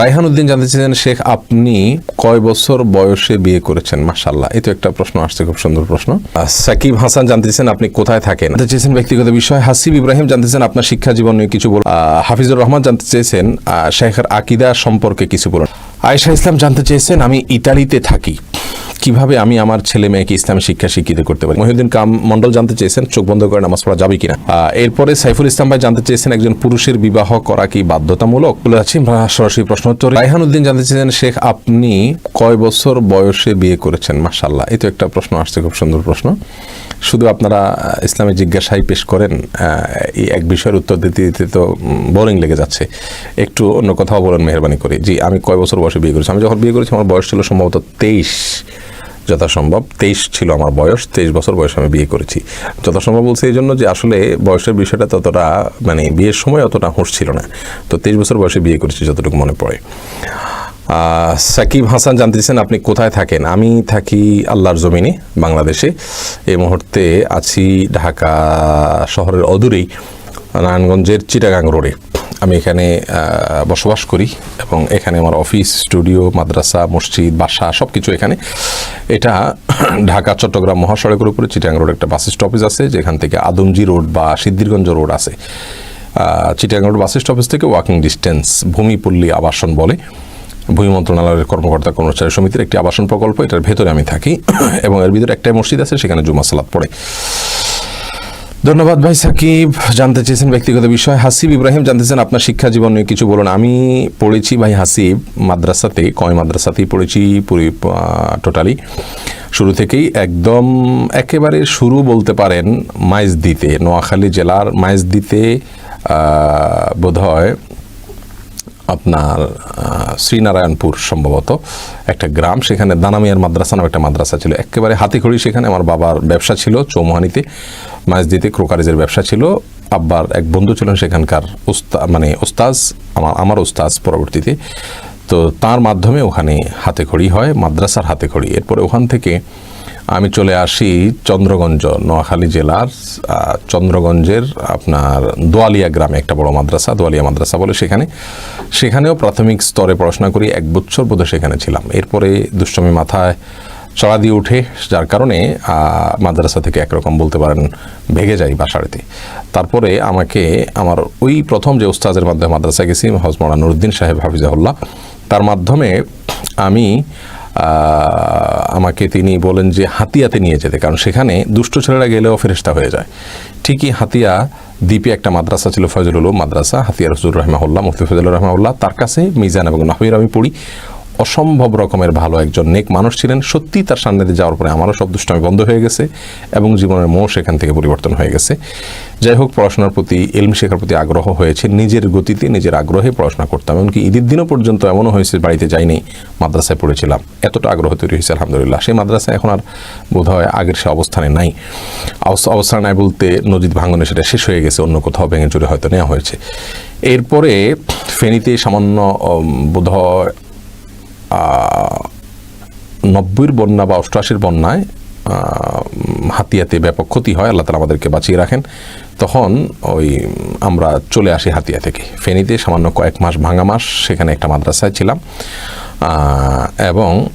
রায়হান উদ্দিন জানতে চেয়েছেন শেখ, আপনি কয় বছর বয়সে বিয়ে করেছেন? মাসাল্লাহ এই তো একটা প্রশ্ন আসছে, খুব সুন্দর প্রশ্ন। সাকিব হাসান জানতে চেয়েছেন আপনি কোথায় থাকেন? জানতে চেয়েছেন ব্যক্তিগত বিষয়, হাসিব ইব্রাহিম জানতে আপনার শিক্ষা জীবন নিয়ে কিছু বলুন। হাফিজুর রহমান জানতে চেয়েছেন শেখের আকিদা সম্পর্কে কিছু বলুন। আয়েশা ইসলাম জানতে চেয়েছেন আমি ইতালিতে থাকি। কীভাবে আমি আমার ছেলে মেয়েকে ইসলামী শিক্ষা শিক্ষিত করতে পারি? মহিউদ্দিন কাম মন্ডল জানতে চেয়েছেন চোখ বন্ধ করে নামাজ পড়া যাবে কিনা? এরপরে সাইফুল ইসলাম ভাই জানতে চেয়েছেন একজন পুরুষের বিবাহ করা কি বাধ্যতামূলক? বলে আছি সরাসরি প্রশ্ন উত্তর। রাইহান উদ্দিন জানতে চেয়েছেন শেখ আপনি কয় বছর বয়সে বিয়ে করেছেন? মাসাল্লাহ এই তো একটা প্রশ্ন আসছে খুব সুন্দর প্রশ্ন। শুধু আপনারা আহ, ইসলামী জিজ্ঞাসাই পেশ করেন এই এক বিষয়ের উত্তর দিতে দিতে তো বোরিং লেগে যাচ্ছে। একটু অন্য কথাও বলেন মেহরবানি করে। জি আমি কয় বছর বয়সে বিয়ে করেছি? আমি যখন বিয়ে করেছি আমার বয়স ছিল সম্ভবত তেইশ। যথাসম্ভব, তেইশ ছিল আমার বয়স, তেইশ বছর বয়সে আমি বিয়ে করেছি। যথাসম্ভব বলছি এই জন্য যে আসলে বয়সের বিষয়টা ততটা মানে বিয়ের সময় অতটা হুঁশ ছিল না। তো তেইশ বছর বয়সে বিয়ে করেছি যতটুকু মনে পড়ে। সাকিব হাসান জানতে চাইছেন, আপনি কোথায় থাকেন? আমি থাকি আল্লাহর জমিনে, বাংলাদেশে। এই মুহূর্তে আছি ঢাকা শহরের অদূরেই, নারায়ণগঞ্জের চিটাগাং রোডে। আমি এখানে বসবাস করি এবং এখানে আমার অফিস স্টুডিও মাদ্রাসা, মসজিদ, বাসা সব কিছু এখানে। এটা ঢাকা, চট্টগ্রাম মহাসড়কের উপরে, চিটাগাং রোড একটা বাস স্টপেজ আছে, যেখান থেকে আদমজি রোড বা সিদ্ধিরগঞ্জ রোড আছে। চিটাগাং রোড বাস স্টপেজ থেকে ওয়াকিং ডিস্টেন্স ভূমিপল্লী আবাসন বলে। ভূমি মন্ত্রণালয়ের কর্মকর্তা কর্মচারী সমিতির একটি আবাসন প্রকল্প, এটার ভেতরে আমি থাকি। এবং এর ভিতরে একটাই মসজিদ আছে, সেখানে জুমা সালাত পড়ে। ধন্যবাদ ভাই সাকিব। জানতে চেয়েছেন ব্যক্তিগত বিষয়। হাসিব ইব্রাহিম জানতেছেন আপনার শিক্ষা জীবন নিয়ে কিছু বলুন। আমি পড়েছি ভাই হাসিব মাদ্রাসাতে, কয় মাদ্রাসাতেই পড়েছি, পুরি টোটালি শুরু থেকেই একদম একেবারে শুরু বলতে পারেন মাইজদিতে, নোয়াখালী জেলার মাইজদিতে বোধ হয় আপনার শ্রীনারায়ণপুর সম্ভবত একটা গ্রাম। সেখানে দানামিয়ার মাদ্রাসা নামে একটা মাদ্রাসা ছিল। একেবারে হাতিখড়ি সেখানে আমার বাবার ব্যবসা ছিল, চৌমোহানিতে মাঝদিতে ক্রোকারেজের ব্যবসা ছিল। আব্বার এক বন্ধু ছিলেন সেখানকার উস্তা মানে ওস্তাজ আমার আমার ওস্তাজ পরবর্তীতে। তো তার মাধ্যমে ওখানে হাতেখড়ি হয়, মাদ্রাসার হাতেখড়ি। এরপরে ওখান থেকে আমি চলে আসি চন্দ্রগঞ্জ, নোয়াখালী জেলার চন্দ্রগঞ্জের আপনার দোয়ালিয়া গ্রামে, একটা বড় মাদ্রাসা, দোয়ালিয়া মাদ্রাসা বলে সেখানে। সেখানেও প্রাথমিক স্তরে পড়াশোনা করি, এক বছর বোধহয় সেখানে ছিলাম। এরপরে দুষ্টমি মাথায় চড়া দিয়ে উঠে, যার কারণে মাদ্রাসা থেকে একরকম বলতে পারেন ভেগে যাই বাসাড়িতে। তারপরে আমাকে, আমার ওই প্রথম যে ওস্তাজের মাধ্যমে মাদ্রাসা গেছি হজমরা নুরুদ্দিন সাহেব হাফিজাহুল্লাহ, তার মাধ্যমে আমি আমাকে তিনি বলেন যে হাতিয়াতে নিয়ে যেতে, কারণ সেখানে দুষ্ট ছেলেরা গেলেও ফেরেস্তা হয়ে যায়। ঠিকই হাতিয়া দ্বীপে একটা মাদ্রাসা ছিল, ফজলুল মাদ্রাসা, হাতিয়া রসুল রহমাউল্লাহ মুফতি ফজলুর রহমাউল্লাহ তার কাছে মিজান এবং নাহির আমি পড়ি। অসম্ভব রকমের ভালো একজন নেক মানুষ ছিলেন। সত্যি তার সান্নিধ্যে যাওয়ার পরে আমারও সব দুষ্টামি বন্ধ হয়ে গেছে এবং জীবনের মোহ সেখান থেকে পরিবর্তন হয়ে গেছে। যাই হোক, পড়াশোনার প্রতি, এলম শেখার প্রতি আগ্রহ হয়েছে নিজের গতিতে, নিজের আগ্রহে পড়াশোনা করতাম। এমনকি ঈদের দিনও পর্যন্ত এমনও হয়েছে, বাড়িতে যাইনি, মাদ্রাসায় পড়েছিলাম। এতটা আগ্রহ তৈরি হয়েছে, আলহামদুলিল্লাহ। সেই মাদ্রাসা এখন আর বোধ হয় আগের সে অবস্থানে নাই। অবস্থা- নাই বলতে নদীর ভাঙনে সেটা শেষ হয়ে গেছে, অন্য কোথাও ভেঙে চুরে হয়তো নেওয়া হয়েছে। এরপরে ফেনীতে সামান্য বোধ হয় নব্বইয়ের বন্যা বা অষ্টআশির বন্যায় হাতিয়াতে ব্যাপক ক্ষতি হয়, আল্লাহ তালা আমাদেরকে বাঁচিয়ে রাখেন। তখন ওই, আমরা চলে আসি হাতিয়া থেকে। ফেনীতে সামান্য কয়েক মাস ভাঙা মাস, সেখানে একটা মাদ্রাসায় ছিলাম। এবং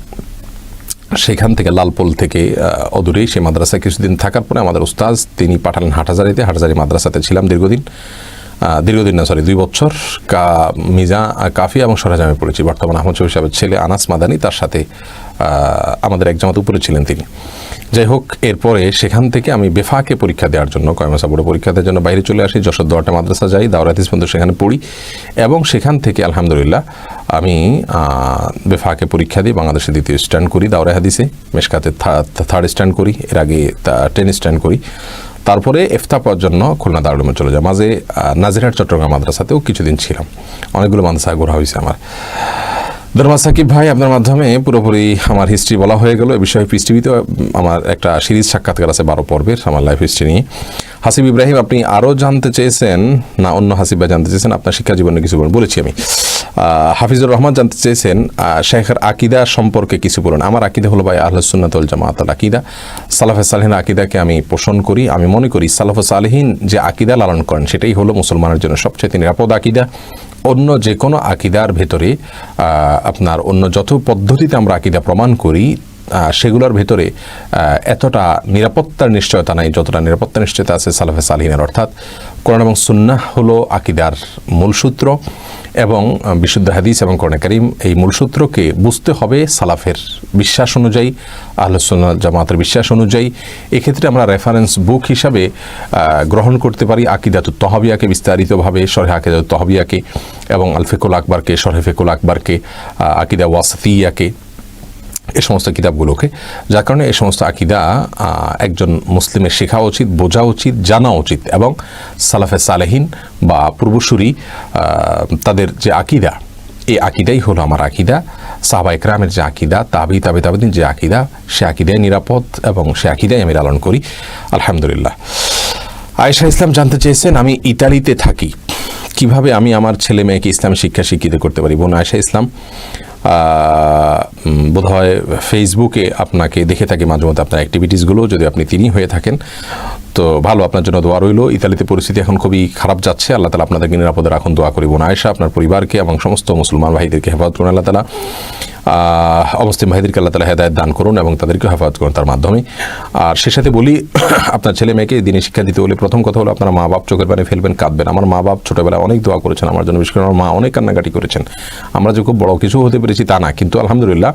সেখান থেকে লালপোল থেকে অদূরেই সেই মাদ্রাসায় কিছুদিন থাকার পরে আমাদের উস্তাজ তিনি পাঠালেন হাটহাজারিতে। হাটহাজারি মাদ্রাসাতে ছিলাম দীর্ঘদিন। দীর্ঘদিন না সরি দুই বছর কা মিজা কাফি এবং সরাজামে পড়েছি। বর্তমান আহমদ শহীদ সাহেবের ছেলে আনাস মাদানি, তার সাথে আমাদের এক জামাত উপরে ছিলেন তিনি। যাই হোক, এরপরে সেখান থেকে আমি বেফাকে পরীক্ষা দেওয়ার জন্য কয়মাসা বোর্ডে পরীক্ষা দেওয়ার জন্য বাইরে চলে আসি, যশোর দোয়াটা মাদ্রাসা যাই দাওরাতিস পর্যন্ত সেখানে পড়ি। এবং সেখান থেকে, আলহামদুলিল্লাহ, আমি বেফাকে পরীক্ষা দিই বাংলাদেশে দ্বিতীয় স্ট্যান্ড করি দাওরা হাদিসে, মেশকাতে থার্ড স্ট্যান্ড করি, এর আগে টেন স্ট্যান্ড করি। তারপরে এফতা পাওয়ার জন্য খুলনা দারুমে চলে যায়। মাঝে নাজিরহাট, চট্টগ্রাম মাদ্রাসাতেও কিছুদিন ছিলাম। অনেকগুলো মাদ্রাসায় ঘোরা হয়েছে আমার। দরমা সাকিব ভাই, আপনার মাধ্যমে পুরোপুরি আমার হিস্ট্রি বলা হয়ে গেল। এ বিষয়ে পিস টিভিতে আমার একটা সিরিজ সাক্ষাৎকার আছে, বারো পর্বের, আমার লাইফ হিস্ট্রি নিয়ে। হাসিব ইব্রাহিম, আপনি আরও জানতে চেয়েছেন না অন্য হাসিব ভাই জানতে চেয়েছেন? আপনার শিক্ষা জীবনে কিছু বলেছি আমি। হাফিজুর রহমান জানতে চেয়েছেন শেখের আকিদা সম্পর্কে কিছু বলুন। আমার আকিদা হলো ভাই আহলুসুন্নাতুল জামাত আল আকিদা। সালাফে সালহীন আকিদাকে আমি পোষণ করি, আমি মনে করি সালাফে সালহীন যে আকিদা লালন করেন, সেটাই হলো মুসলমানের জন্য সবচেয়ে নিরাপদ আকিদা। অন্য যে কোনো আকিদার ভেতরে আপনার অন্য যত পদ্ধতিতে আমরা আকিদা প্রমাণ করি সেগুলোর ভেতরে এতটা নিরাপত্তার নিশ্চয়তা নাই, যতটা নিরাপত্তা নিশ্চয়তা আছে সালাফে সালিহিনের। অর্থাৎ কোরআন এবং সুন্নাহ হলো আকিদার মূল সূত্র এবং বিশুদ্ধ হাদিস এবং কোরআন করিম এই মূলসূত্রকে বুঝতে হবে সালাফের বিশ্বাস অনুযায়ী আহলুসুন্নাহ জামাতের বিশ্বাস অনুযায়ী। এক্ষেত্রে আমরা রেফারেন্স বুক হিসাবে গ্রহণ করতে পারি আকিদাতু তহবিয়াকে বিস্তারিতভাবে, সরহে আকিদাতু তহবিয়াকে এবং আলফেকুল আকবরকে, সরহে ফেকুল আকবরকে আকিদা ওয়াসফিয়াকে। এই সমস্ত কিতাবগুলোকে, যার কারণে এই সমস্ত আকিদা একজন মুসলিমের শেখা উচিত, বোঝা উচিত, জানা উচিত এবং সালাফে সালেহীন বা পূর্বসূরি তাদের যে আকিদা, এই আকিদাই হলো আমার আকিদা। সাহবা ইকরামের যে আকিদা, তাবি তাবি তাবিদিন যে আকিদা, সে আকিদাই নিরাপদ এবং সে আকিদাই আমি লালন করি। আলহামদুলিল্লাহ। আয়েশা ইসলাম জানতে চেয়েছেন, আমি ইতালিতে থাকি। কীভাবে আমি আমার ছেলে মেয়েকে ইসলাম শিক্ষা শিক্ষিত করতে পারি? বোন আয়েশা ইসলাম বোধ হয় ফেসবুকে আপনাকে দেখে থাকি মাঝে মধ্যে আপনার অ্যাক্টিভিটিসগুলো যদি আপনি তিনি হয়ে থাকেন। তো ভালো, আপনার জন্য দোয়া রইল। ইতালিতে পরিস্থিতি এখন খুবই খারাপ যাচ্ছে। আল্লাহ তালা আপনাদেরকে নিরাপদে রাখুন, দোয়া করি। বোন আয়সা আপনার পরিবারকে এবং সমস্ত মুসলমান ভাইদেরকে হেফাজত করুন, আল্লাহ তালা। অবস্থিত ভাইদেরকে আল্লাহ তালা হেদায়ত দান করুন এবং তাদেরকে হেফাজত করুন তার মাধ্যমে। আর সে সাথে বলি, আপনার ছেলে মেয়েকে দিনে শিক্ষা দিতে হলে প্রথম কথা হলো আপনার মা বাপ চোখের পানি ফেলবেন, কাঁদবেন। আমার মা বাপ ছোটোবেলায় অনেক দোয়া করেছেন, আমার জন্য বিশেষ করে আমার মা অনেক কান্নাকাটি করেছেন। আমরা যে খুব বড় কিছু হতে পেরেছি তা না, কিন্তু আলহামদুলিল্লাহ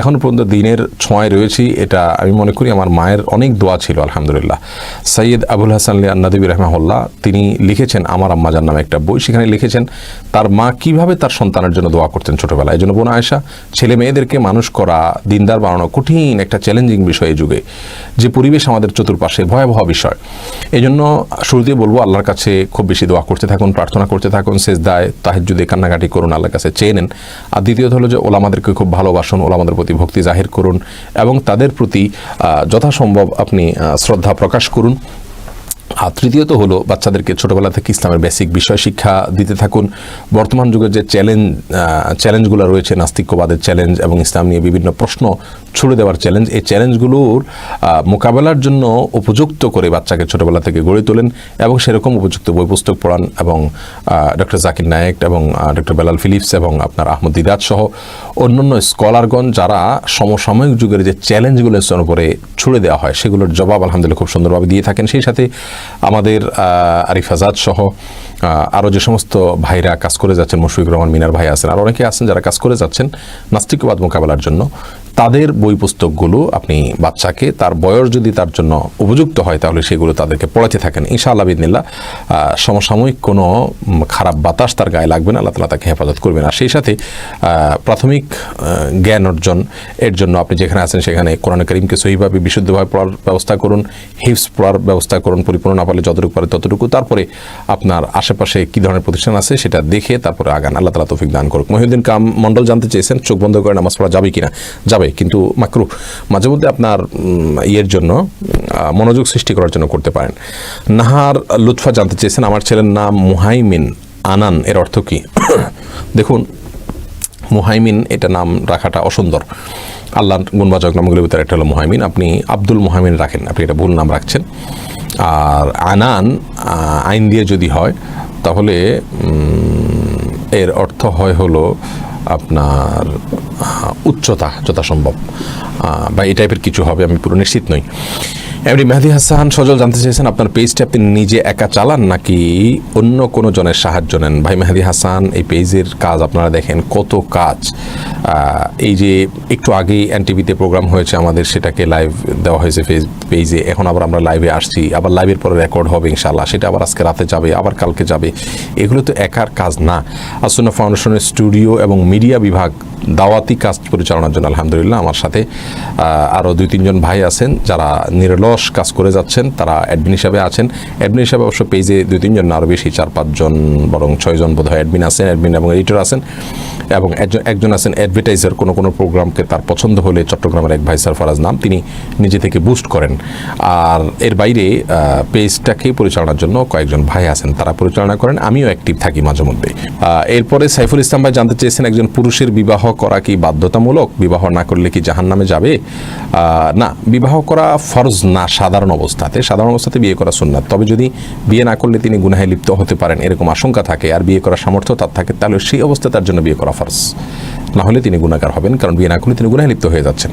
এখন পর্যন্ত দিনের ছোঁয়ায় রয়েছি, এটা আমি মনে করি আমার মায়ের অনেক দোয়া ছিল, আলহামদুলিল্লাহ। সৈয়দ আবুল হাসান আন্নাদিবি রহমাহুল্লাহ, তিনি লিখেছেন, আমার আম্মাজার নামে একটা বই সেখানে লিখেছেন, তার মা কীভাবে তার সন্তানের জন্য দোয়া করতেন ছোটোবেলায়? এই জন্য বোন আয়েশা ছেলে মেয়েদেরকে মানুষ করা, দিনদার বানানো কঠিন একটা চ্যালেঞ্জিং বিষয় এই যুগে, যে পরিবেশ আমাদের চতুর্পাশে ভয়াবহ বিষয়। এই জন্য শুরুতেই বলব, আল্লাহর কাছে খুব বেশি দোয়া করতে থাকুন, প্রার্থনা করতে থাকুন শেষ দায় তাহের যদি কান্নাকাটি করুন, আল্লাহর কাছে চেয়ে নেন। আর দ্বিতীয়ত হলো যে, ওলামাদেরকে খুব ভালোবাসুন, ওলামাদের প্রতি ভক্তি জাহির করুন এবং তাদের প্রতি যথাসম্ভব আপনি শ্রদ্ধা প্রকাশ করুন। আর তৃতীয়ত হলো বাচ্চাদেরকে ছোটবেলা থেকে ইসলামের বেসিক বিষয় শিক্ষা দিতে থাকুন। বর্তমান যুগের যে চ্যালেঞ্জ চ্যালেঞ্জগুলো রয়েছে নাস্তিক্যবাদের চ্যালেঞ্জ এবং ইসলাম নিয়ে বিভিন্ন প্রশ্ন ছুড়ে দেওয়ার চ্যালেঞ্জ এই চ্যালেঞ্জগুলোর মোকাবেলার জন্য উপযুক্ত করে বাচ্চাকে ছোটবেলা থেকে গড়ে তোলেন এবং সেরকম উপযুক্ত বই পুস্তক পড়ান এবং ডক্টর জাকির নায়েক এবং ডক্টর বেলাল ফিলিপস এবং আপনার আহমদ দিদাত সহ অন্যান্য স্কলারগণ যারা সমসাময়িক যুগের যে চ্যালেঞ্জগুলো উপরে ছুড়ে দেওয়া হয়, সেগুলোর জবাব আলহামদুলিল্লাহ খুব সুন্দরভাবে দিয়ে থাকেন। সেই সাথে আমাদের আরিফ আজাদ সহ আরও যে সমস্ত ভাইরা কাজ করে যাচ্ছেন, মুশফিক রহমান, মিনার ভাই আছেন, আর অনেকে আছেন যারা কাজ করে যাচ্ছেন নাস্তিকবাদ মোকাবেলার জন্য। তাদের বই পুস্তকগুলো আপনি বাচ্চাকে তার বয়স যদি তার জন্য উপযুক্ত হয়, তাহলে সেগুলো তাদেরকে পড়াতে থাকেন। ইনশাআল্লাহ বিদিনিল্লা সমসাময়িক কোনো খারাপ বাতাস তার গায়ে লাগবে না, আল্লাহ তালা তাকে হেফাজত করবেন। আর সেই সাথে প্রাথমিক জ্ঞান অর্জন এর জন্য আপনি যেখানে আছেন সেখানে কোরআন করিমকে সহিভাবে বিশুদ্ধভাবে পড়ার ব্যবস্থা করুন হিপস পড়ার ব্যবস্থা করুন, পরিপূর্ণ না পারলে যতটুকু পারে ততটুকু। তারপরে আপনার আশেপাশে কী ধরনের প্রতিষ্ঠান আছে সেটা দেখে তারপরে আগান, আল্লাহ তালা তৌফিক দান করুক। মহিউদ্দিন কাম মণ্ডল জানতে চেয়েছেন, চোখ বন্ধ করে নামাজ পড়া যাবে কিনা? যাবে। কিন্তু মাকরু, মাঝে মধ্যে আপনার ইয়ের জন্য মনোযোগ সৃষ্টি করার জন্য করতে পারেন। নাহার লুৎফা জানতে চেয়েছেন, আমার ছেলের নাম মুহাইমিন আনান, এর অর্থ কি? দেখুন, মুহাইমিন, এটা নাম রাখাটা অসুন্দর। আল্লাহ গুণবাচক নামগুলোর ভিতরে একটা হলো মুহাইমিন। আপনি আব্দুল মুহাইমিন রাখেন, আপনি এটা ভুল নাম রাখছেন। আর আনান আইন দিয়ে যদি হয়, তাহলে এর অর্থ হয় হলো আপনার উচ্চতা যথাসম্ভব। বা এই টাইপের কিছু হবে আমি পুরো নিশ্চিত নই। এমনি মেহেদি হাসান, সজল, জানতে চেয়েছেন আপনার পেজটা আপনি নিজে একা চালান নাকি অন্য কোনো জনের সাহায্য নেন? ভাই মেহেদি হাসান, এই পেজের কাজ আপনারা দেখেন কত কাজ। এই যে একটু আগেই এনটিভিতে প্রোগ্রাম হয়েছে আমাদের, সেটাকে লাইভ দেওয়া হয়েছে ফেস পেজে এখন আবার আমরা লাইভে আসছি, আবার লাইভের পরে রেকর্ড হবে ইনশাল্লাহ সেটা আবার আজকে রাতে যাবে, আবার কালকে যাবে। এগুলো তো একার কাজ না। আসুনা ফাউন্ডেশনের স্টুডিও এবং মিডিয়া বিভাগ দাওয়াতি কাজ পরিচালনার জন্য আলহামদুলিল্লাহ। আমার সাথে আরও দুই তিনজন ভাই আছেন যারা নিরলস অলস কাজ করে যাচ্ছেন, তারা অ্যাডমিন হিসাবে আছেন। অ্যাডমিন হিসাবে অবশ্য পেজে দুই, তিনজন আরও বেশি, চার, পাঁচজন, বরং ছয়জন বোধ হয় অ্যাডমিন আছেন অ্যাডমিন এবং এডিটর আছেন এবং একজন একজন আছেন অ্যাডভার্টাইজার কোনো কোনো প্রোগ্রামকে তার পছন্দ হলে চট্টগ্রামের এক ভাই, সারফারাজ নাম, তিনি নিজে থেকে বুস্ট করেন। আর এর বাইরে পেজটাকে পরিচালনার জন্য কয়েকজন ভাই আছেন, তারা পরিচালনা করেন, আমিও অ্যাক্টিভ থাকি মাঝে মধ্যে এরপরে সাইফুল ইসলাম ভাই জানতে চেয়েছেন, একজন পুরুষের বিবাহ করা কি বাধ্যতামূলক? বিবাহ না করলে কি জাহান নামে যাবে না, বিবাহ করা ফরজ না সাধারণ অবস্থাতে সাধারণ অবস্থাতে বিয়ে করা সুন্নাত। তবে যদি বিয়ে না করলে তিনি গুনাহে লিপ্ত হতে পারেন, এরকম আশঙ্কা থাকে, আর বিয়ে করার সামর্থ্য তার থাকে, তাহলে সেই অবস্থায় তার জন্য বিয়ে করা ফরজ। না হলে তিনি গুণাকার হবেন, কারণ বিয়ে না করলে তিনি গুনাহে লিপ্ত হয়ে যাচ্ছেন।